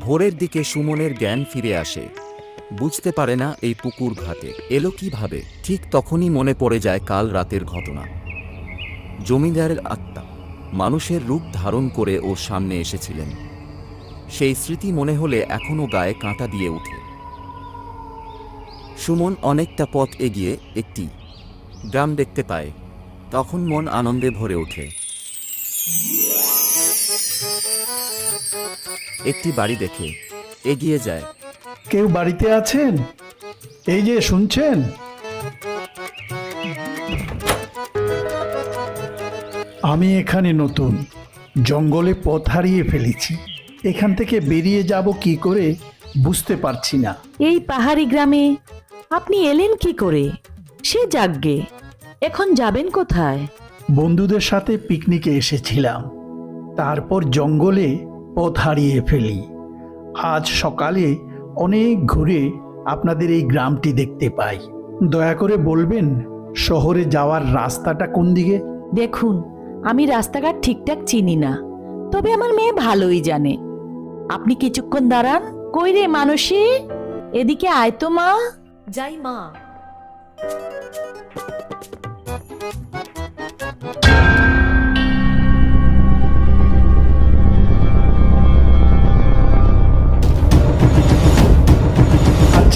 ভোরের দিকে সুমনের জ্ঞান ফিরে আসে। বুঝতে পারে না এই পুকুর ঘাটে। এলো কীভাবে? ঠিক তখনই মনে পড়ে যায় কাল রাতের ঘটনা। জমিদারের আত্মা। মানুষের রূপ ধারণ করে ওর সামনে এসেছিলেন। সেই স্মৃতি মনে হলে এখনও গায়ে কাঁটা দিয়ে ওঠে। সুমন অনেকটা পথ এগিয়ে একটি গ্রাম দেখতে পায়। তখন মন আনন্দে ভরে ওঠে। একটি বাড়ি দেখে। এগিয়ে যায়। কেউ বাড়িতে আছেন? এই যে শুনছেন? আমি এখানে নতুন। জঙ্গলে পথ হারিয়ে ফেলেছি। এখান থেকে বেরিয়ে যাব কি করে বুঝতে পারছি না। এই পাহাড়ি গ্রামে আপনি এলেন কি করে? সে যাগ্গে এখন যাবেন কোথায়? বন্ধুদের সাথে পিকনিকে এসেছিলাম। তারপর জঙ্গলে পথ হারিয়ে ফেলি। আজ সকালে অনেক ঘুরে আপনাদের এই গ্রামটি দেখতে পাই। দয়া করে বলবেন শহরে যাওয়ার রাস্তাটা কোন দিকে? দেখুন আমি রাস্তাঘাট ঠিকঠাক চিনি না তবে আমার মেয়ে ভালোই জানে। আপনি কিছুক্ষণ দাঁড়ান। কই রে মানসী? এদিকে আয় তো মা। যাই মা।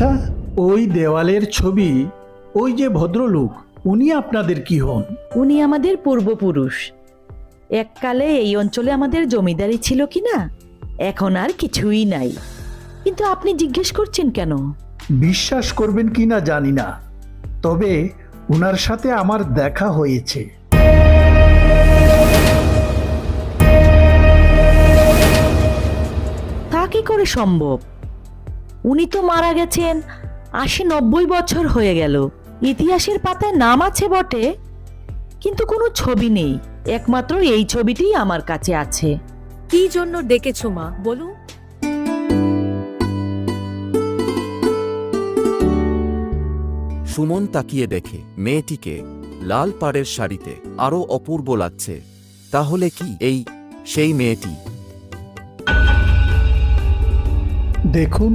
আচ্ছা ওই দেওয়ালের ছবি ওই যে ভদ্রলোক উনি আপনাদের কি হন? উনি আমাদের পূর্বপুরুষ। এককালে এই অঞ্চলে আমাদের জমিদারি ছিল কি না এখন আর কিছুই নাই। কিন্তু আপনি জিজ্ঞেস করছেন কেন? বিশ্বাস করবেন কি না জানি না তবে ওনার সাথে আমার দেখা হয়েছে। তা কি করে সম্ভব? উনি তো মারা গেছেন। আশি নব্বই বছর হয়ে গেল। ইতিহাসের পাতায় নাম আছে বটে কিন্তু কোনো ছবি নেই। একমাত্র এই ছবিটিই আমার কাছে আছে। কি জন্য ডেকেছো মা? বলো সুমন তাকিয়ে দেখে মেয়েটিকে লাল পাড়ের শাড়িতে আরও অপূর্ব লাগছে। তাহলে কি এই সেই মেয়েটি? দেখুন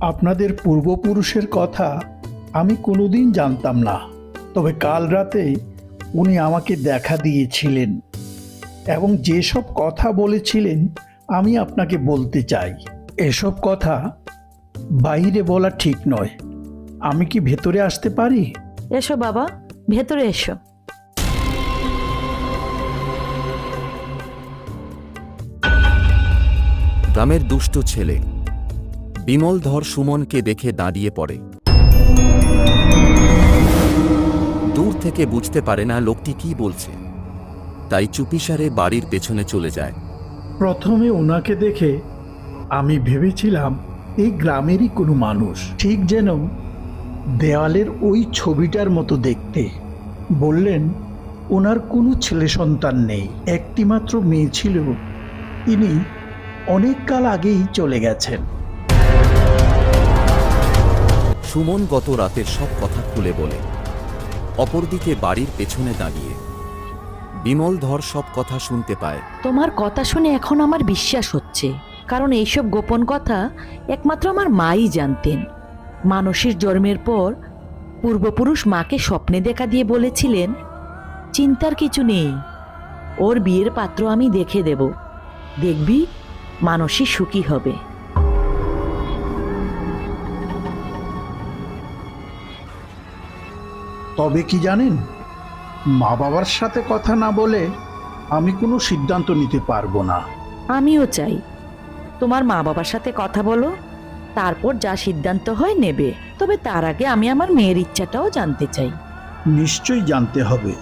আপনাদের পূর্বপুরুষের কথা আমি কোনোদিন জানতাম না তবে কাল রাতে উনি আমাকে দেখা দিয়েছিলেন এবং যেসব কথা বলেছিলেন আমি আপনাকে বলতে চাই। এসব কথা বাইরে বলা ঠিক নয়। আমি কি ভেতরে আসতে পারি? এসো বাবা ভেতরে এসো। গ্রামের দুষ্ট ছেলে বিমল ধর সুমনকে দেখে দাঁড়িয়ে পড়ে। দূর থেকে বুঝতে পারে না লোকটি কি বলছে। তাই চুপিসারে বাড়ির পেছনে চলে যায়। প্রথমে ওনাকে দেখে আমি ভেবেছিলাম এই গ্রামেরই কোনো মানুষ। ঠিক যেন দেওয়ালের ওই ছবিটার মতো দেখতে। বললেন, ওনার কোনো ছেলে সন্তান নেই। একটিমাত্র মেয়ে ছিল। তিনি অনেক কাল আগেই চলে গেছেন। সুমন গত রাতের সব কথা খুলে বলে। অপরদিকে বাড়ির পেছনে দাঁড়িয়ে। বিমল ধর সব কথা শুনতে পায়। তোমার কথা শুনে এখন আমার বিশ্বাস হচ্ছে, কারণ এইসব গোপন কথা একমাত্র আমার মাই জানতেন। মানসীর জন্মের পর পূর্বপুরুষ মাকে স্বপ্নে দেখা দিয়ে বলেছিলেন, চিন্তার কিছু নেই, ওর বিয়ের পাত্র আমি দেখে দেব। দেখবি মানসী সুখী হবে। তবে কি জানেন? মা বাবার সাথে কথা না বলে আমি কোনো সিদ্ধান্ত নিতে পারব না। আমিও চাই। তোমার মা বাবার সাথে কথা বলো তারপর যা সিদ্ধান্ত হয় নেবে। তবে তার আগে আমি আমার মেয়ের ইচ্ছাটাও জানতে চাই। নিশ্চয়ই জানতে হবে।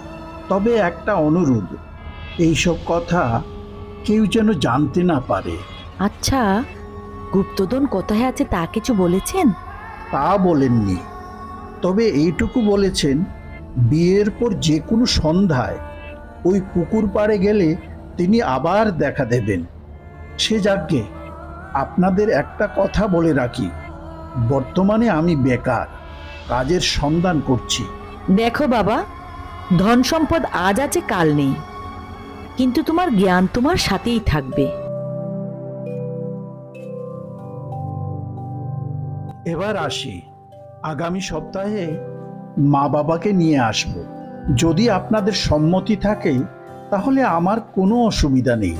তবে একটা অনুরোধ এইসব কথা কেউ যেন জানতে না পারে। আচ্ছা গুপ্তধন কোথায় আছে তা কিছু বলেছেন? তা বলেননি। তবে এইটুকু বলেছেন বিয়ের পর যে কোনো সন্ধ্যায় ওই পুকুর পাড়ে গেলে তিনি আবার দেখা দেবেন। সে যাজ্ঞে আপনাদের একটা কথা বলে রাখি বর্তমানে আমি বেকার কাজের সন্ধান করছি। দেখো বাবা ধন সম্পদ আজ আছে কাল নেই। কিন্তু তোমার জ্ঞান তোমার সাথেই থাকবে। এবার আসি। আগামী সপ্তাহে মা বাবাকে নিয়ে আসব। যদি আপনাদের সম্মতি থাকে, তাহলে আমার কোনো অসুবিধা নেই।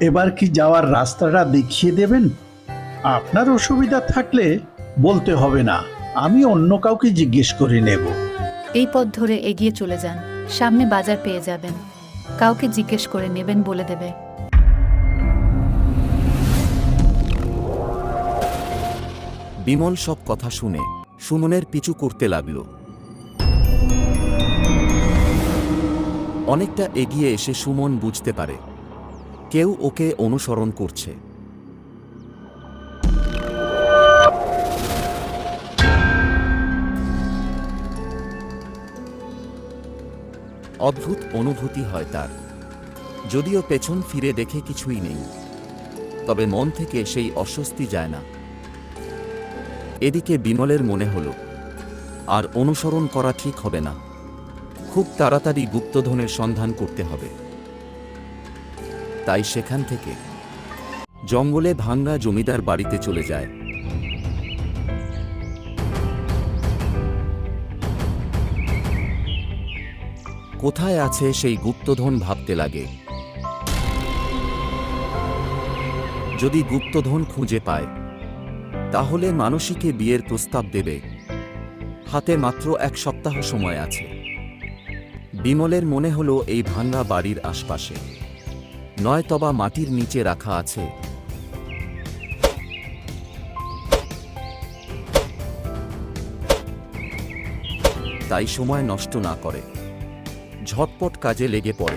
এবার কি যাওয়ার রাস্তাটা দেখিয়ে দেবেন? আপনার অসুবিধা থাকলে বলতে হবে না। আমি অন্য কাউকে জিজ্ঞেস করে নেব। এই পথ ধরে এগিয়ে চলে যান। সামনে বাজার পেয়ে যাবেন। কাউকে জিজ্ঞেস করে নেবেন বলে দেবে। বিমল সব কথা শুনে সুমনের পিছু করতে লাগল। অনেকটা এগিয়ে এসে সুমন বুঝতে পারে, কেউ ওকে অনুসরণ করছে। অদ্ভুত অনুভূতি হয় তার। যদিও পেছন ফিরে দেখে কিছুই নেই। তবে মন থেকে সেই অস্বস্তি যায় না। এদিকে বিমলের মনে হলো, আর অনুসরণ করা ঠিক হবে না। খুব তাড়াতাড়ি গুপ্তধনের সন্ধান করতে হবে। তাই সেখান থেকে জঙ্গলে ভাঙ্গা জমিদার বাড়িতে চলে যায়। কোথায় আছে সেই গুপ্তধন ভাবতে লাগে। যদি গুপ্তধন খুঁজে পায়, তাহলে মানসীকে বিয়ের প্রস্তাব দেবে। হাতে মাত্র এক সপ্তাহ সময় আছে। বিমলের মনে হলো এই ভাঙ্গা বাড়ির আশপাশে। নয়তবা মাটির নিচে রাখা আছে। তাই সময় নষ্ট না করে। ঝটপট কাজে লেগে পড়ে।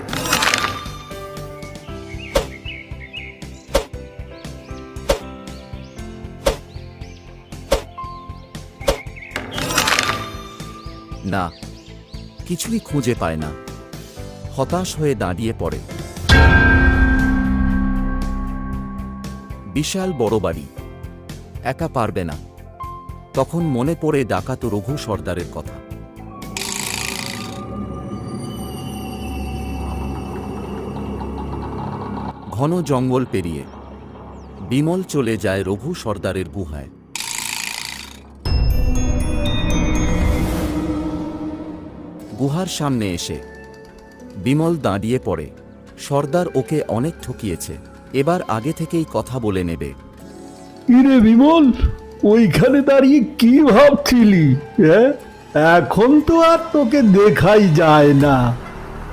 না, কিছুই খুঁজে পায় না। হতাশ হয়ে দাঁড়িয়ে পড়ে। বিশাল বড় বাড়ি। একা পারবে না। তখন মনে পড়ে ডাকাত রঘু সর্দারের কথা। ঘন জঙ্গল পেরিয়ে বিমল চলে যায় রঘু সর্দারের গুহায়। গুহার সামনে এসে বিমল দাঁড়িয়ে পড়ে। সর্দার ওকে অনেক ঠকিয়েছে। এবার আগে থেকেই কথা বলে নেবে। ইরে বিমল, ওইখানে দাঁড়িয়ে কি ভাবছিলি হ্যাঁ? এখন তো আর তোকে দেখাই যায় না।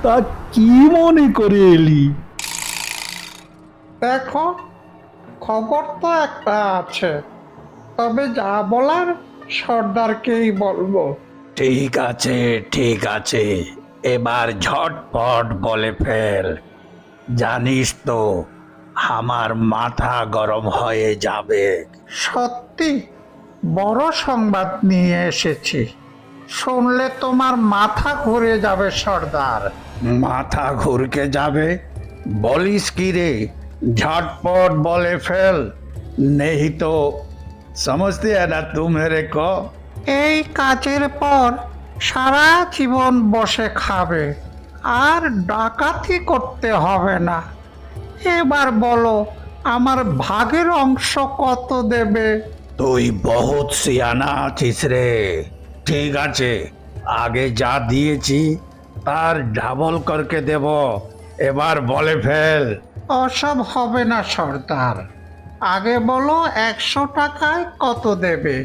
তা কি মনে করে এলি? দেখো খবর তো একটা আছে। তবে যা বলার সর্দারকেই বলব। ঠিক আছে ঠিক আছে। এবার ঝটপট বলে ফেল। জানিস তো আমার মাথা গরম হয়ে যাবে। সত্যি বড় সংবাদ নিয়ে এসেছি। শুনলে তোমার মাথা ঘুরে যাবে সর্দার। মাথা ঘুরকে যাবে? বলিস কি রে? ঝটপট বলে ফেল নেই তো সমঝতে না তু মেরে কো এই কাজের পর সারা জীবন বসে খাবে আর ডাকাতি করতে হবে না। এবার বলো আমার ভাগের অংশ কত দেবে? তুই বহুত সিয়ানা আছিস রে। ঠিক আছে আগে যা দিয়েছি তার ডাবল করকে দেব। এবার বলে ফেল ওসব হবে না সর্দার। আগে বলো একশো টাকায় কত দেবে?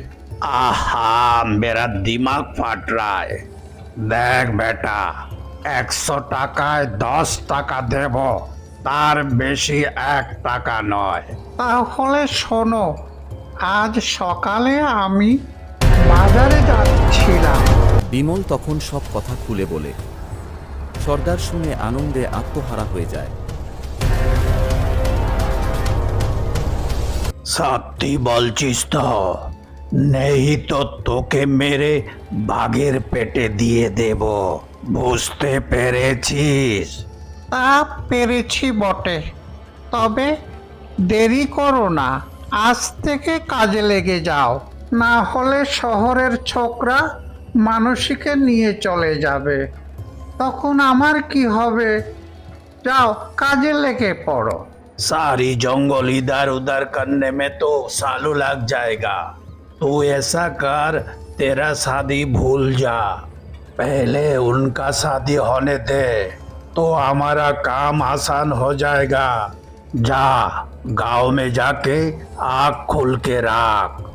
আহা মেরা দিমাগ ফাট রায় দেখ বেটা একশো টাকায় দশ টাকা দেব তার বেশি এক টাকা নয়। তাহলে শোনো আজ সকালে আমি বাজারে যাচ্ছিলাম। বিমল তখন সব কথা খুলে বলে। সর্দার শুনে আনন্দে আত্মহারা হয়ে যায়। সত্যি বলছিস তো? নেই তো তোকে মেরে বাঘের পেটে দিয়ে দেব। বুঝতে পেরেছিস? তা পেরেছি বটে। তবে দেরি করো না, আজ থেকে কাজে লেগে যাও। না হলে শহরের ছোকরা মানসীকে নিয়ে চলে যাবে। তখন আমার কি হবে? যাও, কাজে লেগে পড়ো। सारी जंगल इधर उधर करने में तो सालों लग जाएगा। तू ऐसा कर, तेरा शादी भूल जा। पहले उनका शादी होने दे तो हमारा काम आसान हो जाएगा। जा, गाँव में जाके आग खोल के रख।